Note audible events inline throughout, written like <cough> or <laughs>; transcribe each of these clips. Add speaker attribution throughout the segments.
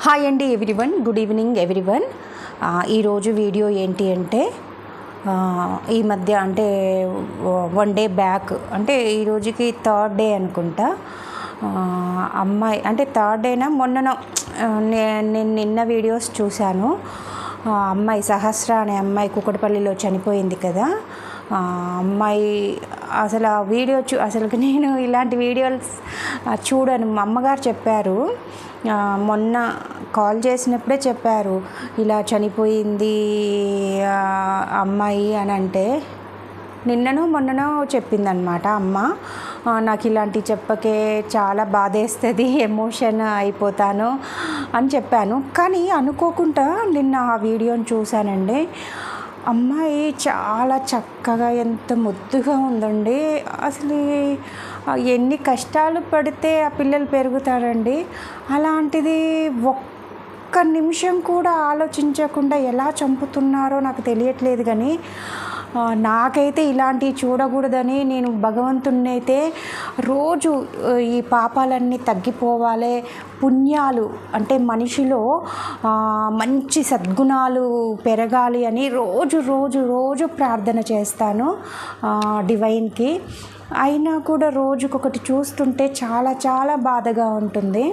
Speaker 1: Hi అండి everyone good evening everyone ఈరోజు video ఏంటి అంటే ఈ మధ్య అంటే వన్ డే బ్యాక్ అంటే ఈ రోజుకి థర్డ్ డే అనుకుంటా. అమ్మాయి అంటే థర్డ్ డేనా మొన్ననో నే- నేను నిన్న వీడియోస్ చూశాను. అమ్మాయి సహస్ర అనే అమ్మాయి కుకటపల్లిలో చనిపోయింది కదా. అమ్మాయి అసలు ఆ వీడియో చూ అసలు నేను ఇలాంటి వీడియోస్ చూడను. మా అమ్మగారు చెప్పారు మొన్న కాల్ చేసినప్పుడే చెప్పారు ఇలా చనిపోయింది అమ్మాయి అని అంటే నిన్ననో మొన్ననో చెప్పిందనమాట అమ్మ. నాకు ఇలాంటి చెప్పకే చాలా బాధేస్తుంది ఎమోషన్ అయిపోతాను అని చెప్పాను. కానీ అనుకోకుండా నిన్న ఆ వీడియోని చూశానండి. అమ్మాయి చాలా చక్కగా ఎంత ముద్దుగా ఉందండి. అసలు ఎన్ని కష్టాలు పడితే ఆ పిల్లలు పెరుగుతారండి. అలాంటిది ఒక్క నిమిషం కూడా ఆలోచించకుండా ఎలా చంపుతున్నారో నాకు తెలియట్లేదు కానీ నాకైతే ఇలాంటివి చూడకూడదని నేను భగవంతుణ్ణి అయితే రోజు ఈ పాపాలన్నీ తగ్గిపోవాలి. పుణ్యాలు అంటే మనిషిలో మంచి సద్గుణాలు పెరగాలి అని రోజు రోజు రోజు ప్రార్థన చేస్తాను డివైన్కి. అయినా కూడా రోజుకొకటి చూస్తుంటే చాలా చాలా బాధగా ఉంటుంది.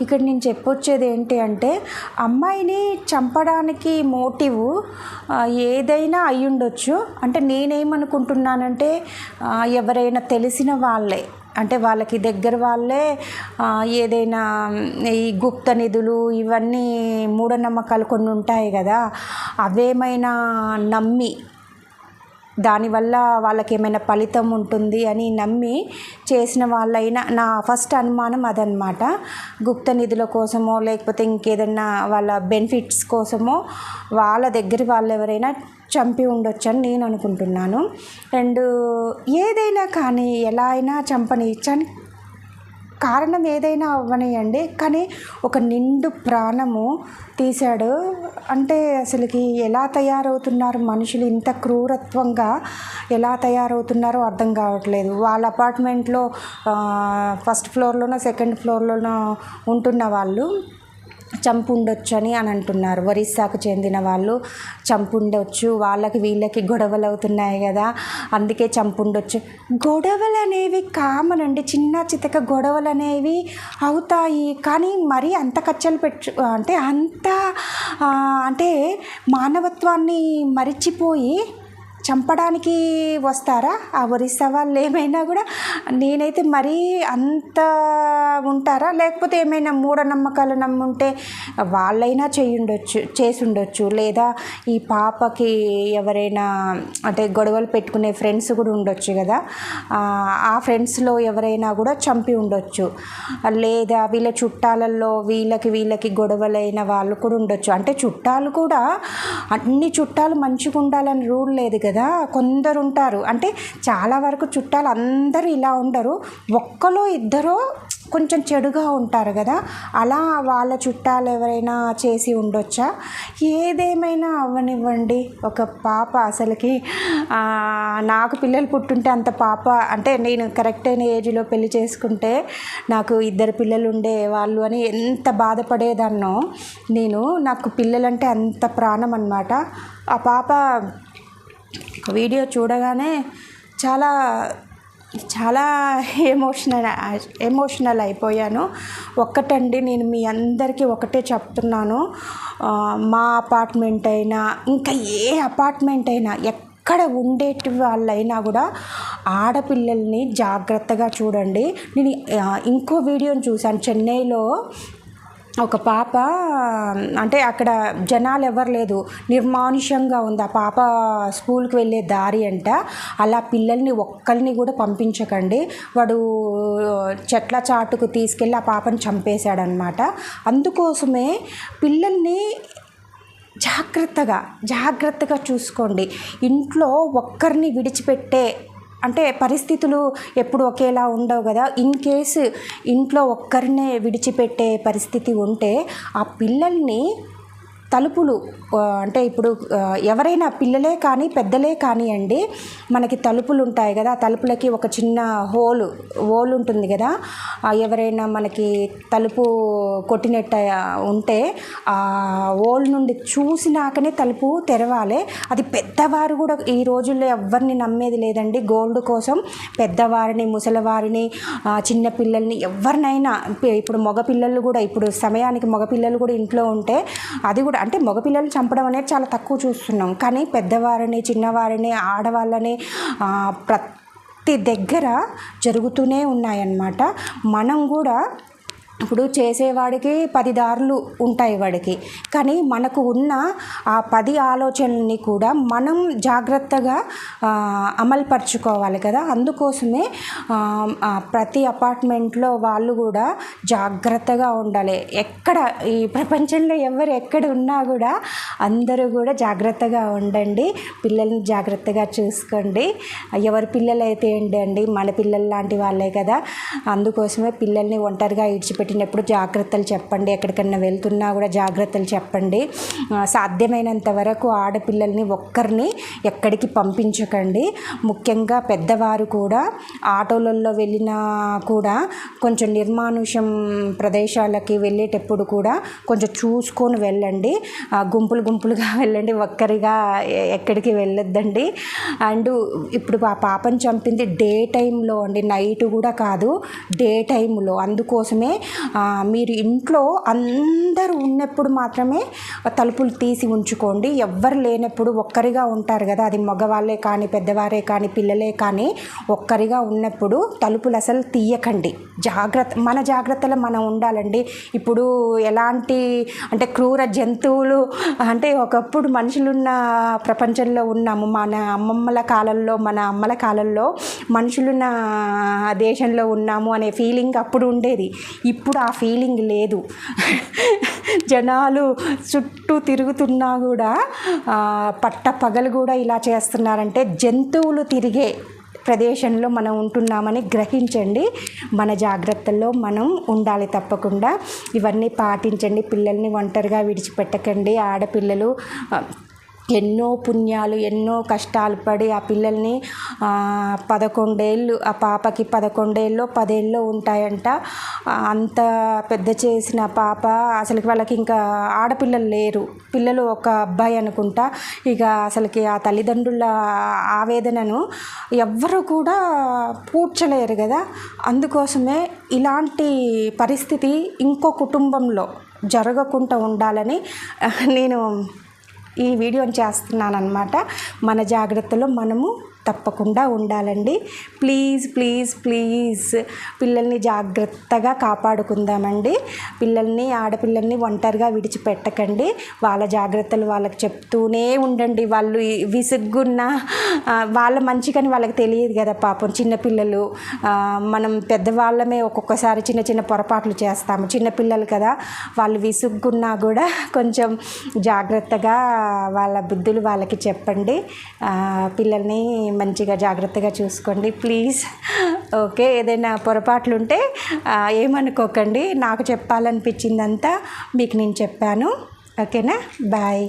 Speaker 1: ఇక్కడ నేను చెప్పొచ్చేది ఏంటి అంటే అమ్మాయిని చంపడానికి మోటివ్ ఏదైనా అయ్యుండొచ్చు. అంటే నేనేమనుకుంటున్నానంటే ఎవరైనా తెలిసిన వాళ్ళే. అంటే వాళ్ళకి దగ్గర వాళ్ళే ఏదైనా ఈ గుప్త నిధులు ఇవన్నీ మూఢనమ్మకాలు కొన్ని ఉంటాయి కదా అవేమైనా నమ్మి దానివల్ల వాళ్ళకి ఏమైనా ఫలితం ఉంటుంది అని నమ్మి చేసిన వాళ్ళైనా నా ఫస్ట్ అనుమానం అదనమాట గుప్త నిధుల కోసమో లేకపోతే ఇంకేదన్నా వాళ్ళ బెనిఫిట్స్ కోసమో వాళ్ళ దగ్గర వాళ్ళు ఎవరైనా చంపి ఉండొచ్చు అని నేను అనుకుంటున్నాను. అండ్ ఏదైనా కానీ ఎలా అయినా చంపని చని కారణం ఏదైనా అవ్వనియండి. కానీ ఒక నిండు ప్రాణము తీశాడు. అంటే అసలుకి ఎలా తయారవుతున్నారు మనుషులు? ఇంత క్రూరత్వంగా ఎలా తయారవుతున్నారో అర్థం కావట్లేదు. వాళ్ళ అపార్ట్మెంట్లో ఫస్ట్ ఫ్లోర్లోనో సెకండ్ ఫ్లోర్లోనో ఉంటున్న వాళ్ళు చంపుండొచ్చు అని అని అంటున్నారు. ఒరిస్సాకు చెందిన వాళ్ళు చంపుండొచ్చు వాళ్ళకి వీళ్ళకి గొడవలు అవుతున్నాయి కదా అందుకే చంపుండొచ్చు. గొడవలు అనేవి కామన్ అండి చిన్న చితక గొడవలు అనేవి అవుతాయి. కానీ మరీ అంత కచ్చలు పెట్టు అంటే అంత అంటే మానవత్వాన్ని మరిచిపోయి చంపడానికి వస్తారా? ఆ ఒరిస్సా వాళ్ళు ఏమైనా కూడా నేనైతే మరీ అంత ఉంటారా? లేకపోతే ఏమైనా మూఢనమ్మకాలు నమ్ముంటే వాళ్ళైనా చేయుండొచ్చు చేసుండొచ్చు. లేదా ఈ పాపకి ఎవరైనా అంటే గొడవలు పెట్టుకునే ఫ్రెండ్స్ కూడా ఉండొచ్చు కదా. ఆ, ఆ ఫ్రెండ్స్లో ఎవరైనా కూడా చంపి ఉండొచ్చు. లేదా వీళ్ళ చుట్టాలలో వీళ్ళకి వీళ్ళకి గొడవలైన వాళ్ళు కూడా ఉండొచ్చు. అంటే చుట్టాలు కూడా అన్ని చుట్టాలు మంచిగా ఉండాలని రూల్ లేదు కదా. కదా కొందరు ఉంటారు అంటే చాలా వరకు చుట్టాలు అందరూ ఇలా ఉండరు. ఒక్కలో ఇద్దరో కొంచెం చెడుగా ఉంటారు కదా. అలా వాళ్ళ చుట్టాలు ఎవరైనా చేసి ఉండొచ్చా? ఏదేమైనా అవ్వనివ్వండి. ఒక పాప అసలుకి నాకు పిల్లలు పుట్టుంటే అంత పాప అంటే నేను కరెక్ట్ అయిన ఏజ్లో పెళ్ళి చేసుకుంటే నాకు ఇద్దరు పిల్లలు ఉండే వాళ్ళు అని ఎంత బాధపడేదాన్నో. నేను నాకు పిల్లలంటే అంత ప్రాణం అనమాట ఆ పాప వీడియో చూడగానే చాలా చాలా ఎమోషనల్ ఎమోషనల్ అయిపోయాను. ఒక్కటండి నేను మీ అందరికీ ఒకటే చెప్తున్నాను. మా అపార్ట్మెంట్ అయినా ఇంకా ఏ అపార్ట్మెంట్ అయినా ఎక్కడ ఉండేటి వాళ్ళైనా కూడా ఆడపిల్లల్ని జాగ్రత్తగా చూడండి. నేను ఇంకో వీడియోని చూశాను. చెన్నైలో ఒక పాప అంటే అక్కడ జనాలు ఎవరు లేదు. నిర్మానుష్యంగా ఉంది. ఆ పాప స్కూల్కి వెళ్ళే దారి అంట. అలా పిల్లల్ని ఒక్కరిని కూడా పంపించకండి. వాడు చెట్ల చాటుకు తీసుకెళ్ళి ఆ పాపని చంపేశాడనమాట. అందుకోసమే పిల్లల్ని జాగ్రత్తగా జాగ్రత్తగా చూసుకోండి. ఇంట్లో ఒక్కరిని విడిచిపెట్టే అంటే పరిస్థితులు ఎప్పుడు ఒకేలా ఉండవు కదా. ఇన్ కేసు ఇంట్లో ఒక్కరినే విడిచిపెట్టే పరిస్థితి ఉంటే ఆ పిల్లల్ని తలుపులు అంటే ఇప్పుడు ఎవరైనా పిల్లలే కానీ పెద్దలే కానివ్వండి మనకి తలుపులు ఉంటాయి కదా తలుపులకి ఒక చిన్న హోల్ హోల్ ఉంటుంది కదా ఎవరైనా మనకి తలుపు కొట్టినట్ట ఉంటే ఆ హోల్ నుండి చూసినాకనే తలుపు తెరవాలి. అది పెద్దవారు కూడా ఈ రోజుల్లో ఎవరిని నమ్మేది లేదండి. గోల్డ్ కోసం పెద్దవారిని ముసలివారిని చిన్నపిల్లల్ని చిన్న పిల్లల్ని ఎవరినైనా ఇప్పుడు మగపిల్లలు కూడా ఇప్పుడు సమయానికి మగపిల్లలు కూడా ఇంట్లో ఉంటే అది కూడా అంటే మగపిల్లలు చంపడం అనేది చాలా తక్కువ చూస్తున్నాం. కానీ పెద్దవారిని చిన్నవారిని ఆడవాళ్ళని ప్రతి దగ్గర జరుగుతూనే ఉన్నాయన్నమాట. మనం కూడా ఇప్పుడు చేసేవాడికి పది దారులు ఉంటాయి వాడికి. కానీ మనకు ఉన్న ఆ పది ఆలోచనల్ని కూడా మనం జాగ్రత్తగా అమలుపరుచుకోవాలి కదా. అందుకోసమే ప్రతి అపార్ట్మెంట్లో వాళ్ళు కూడా జాగ్రత్తగా ఉండాలి. ఎక్కడ ఈ ప్రపంచంలో ఎవరు ఎక్కడ ఉన్నా కూడా అందరూ కూడా జాగ్రత్తగా ఉండండి. పిల్లల్ని జాగ్రత్తగా చూసుకోండి. ఎవరి పిల్లలు అయితే ఏంటండి? మన పిల్లలు లాంటి వాళ్ళే కదా. అందుకోసమే పిల్లల్ని ఒంటరిగా పెట్టినప్పుడు జాగ్రత్తలు చెప్పండి. ఎక్కడికన్నా వెళ్తున్నా కూడా జాగ్రత్తలు చెప్పండి. సాధ్యమైనంత వరకు ఆడపిల్లల్ని ఒక్కరిని ఎక్కడికి పంపించకండి. ముఖ్యంగా పెద్దవారు కూడా ఆటోలలో వెళ్ళినా కూడా కొంచెం నిర్మానుష్యం ప్రదేశాలకి వెళ్ళేటప్పుడు కూడా కొంచెం చూసుకొని వెళ్ళండి. గుంపులు గుంపులుగా <laughs> వెళ్ళండి. ఒక్కరిగా ఎక్కడికి వెళ్ళొద్దండి. అండ్ ఇప్పుడు ఆ పాపని చంపింది డే టైంలో అండి. నైట్ కూడా కాదు డే టైంలో. అందుకోసమే మీరు ఇంట్లో అందరూ ఉన్నప్పుడు మాత్రమే తలుపులు తీసి ఉంచుకోండి. ఎవ్వరు లేనప్పుడు ఒక్కరిగా ఉంటారు కదా. అది మగవాళ్ళే కానీ పెద్దవారే కానీ పిల్లలే కానీ ఒక్కరిగా ఉన్నప్పుడు తలుపులు అసలు తీయకండి. జాగ్రత్త మన జాగ్రత్తలో మనం ఉండాలండి. ఇప్పుడు ఎలాంటి అంటే క్రూర జంతువులు అంటే ఒకప్పుడు మనుషులున్న ప్రపంచంలో ఉన్నాము. మన అమ్మమ్మల కాలంలో మన అమ్మల కాలంలో మనుషులున్న దేశంలో ఉన్నాము అనే ఫీలింగ్ అప్పుడు ఉండేది. ఇప్పుడు ఆ ఫీలింగ్ లేదు. జనాలు చుట్టూ తిరుగుతున్నా కూడా పట్ట పగలు కూడా ఇలా చేస్తున్నారంటే జంతువులు తిరిగే ప్రదేశంలో మనం ఉంటున్నామని గ్రహించండి. మన జాగ్రత్తల్లో మనం ఉండాలి తప్పకుండా. ఇవన్నీ పాటించండి. పిల్లల్ని ఒంటరిగా విడిచిపెట్టకండి. ఆడపిల్లలు ఎన్నో పుణ్యాలు ఎన్నో కష్టాలు పడి ఆ పిల్లల్ని పదకొండేళ్ళు ఆ పాపకి పదకొండేళ్ళు పదేళ్ళు ఉంటాయంట. అంత పెద్ద చేసిన పాప అసలుకి వాళ్ళకి ఇంకా ఆడపిల్లలు లేరు. పిల్లలు ఒక అబ్బాయి అనుకుంటా. ఇక అసలుకి ఆ తల్లిదండ్రుల ఆవేదనను ఎవ్వరు కూడా పూడ్చలేరు కదా. అందుకోసమే ఇలాంటి పరిస్థితి ఇంకో కుటుంబంలో జరగకుండా ఉండాలని నేను ఈ వీడియోని చేస్తున్నాను అనమాట మన జాగ్రత్తలో మనము తప్పకుండా ఉండాలండి. ప్లీజ్ ప్లీజ్ ప్లీజ్ పిల్లల్ని జాగ్రత్తగా కాపాడుకుందామండి. పిల్లల్ని ఆడపిల్లల్ని ఒంటరిగా విడిచిపెట్టకండి. వాళ్ళ జాగ్రత్తలు వాళ్ళకి చెప్తూనే ఉండండి. వాళ్ళు విసుగ్గున్న ఆ, వాళ్ళ మంచికని వాళ్ళకి తెలియదు కదా పాపం. చిన్నపిల్లలు మనం పెద్దవాళ్ళమే ఒక్కొక్కసారి చిన్న చిన్న పొరపాట్లు చేస్తాము. చిన్నపిల్లలు కదా వాళ్ళు విసుగ్గున్నా కూడా కొంచెం జాగ్రత్తగా వాళ్ళ బుద్ధులు వాళ్ళకి చెప్పండి. పిల్లల్ని మంచిగా జాగ్రత్తగా చూసుకోండి ప్లీజ్ ఓకే ఏదైనా పొరపాట్లు ఉంటే ఏమనుకోకండి. నాకు చెప్పాలనిపించిందంతా మీకు నేను చెప్పాను. ఓకేనా? బాయ్